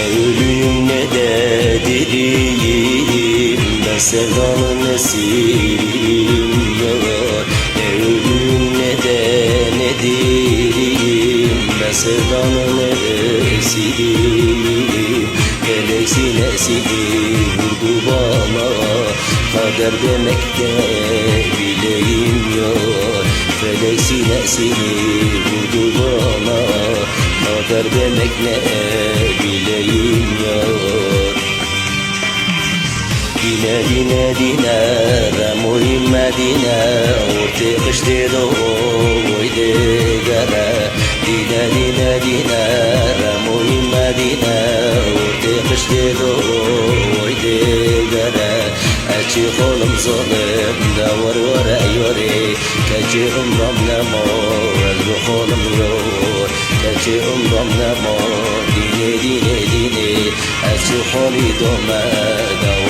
Ne ölüyüm ne de diriyim Ben sevdanın esiriyim Ne ölüyüm ne de ne diriyim Ben sevdanın esiriyim Felek sinesini vurdu bana Kader demek de bileyim ya. Felek sinesini vurdu bana Kader demek ne bileyim? Yar Dine dine dine Remoy medine Orti kıştı do Oyde gara Dine dine dine Remoy medine Orti kıştı do Oyde gara Eçi kolum zalim Da var var eyori Keçi umram nemo Elbi kolum yor Keçi umram nemo Dine dine dine Eçi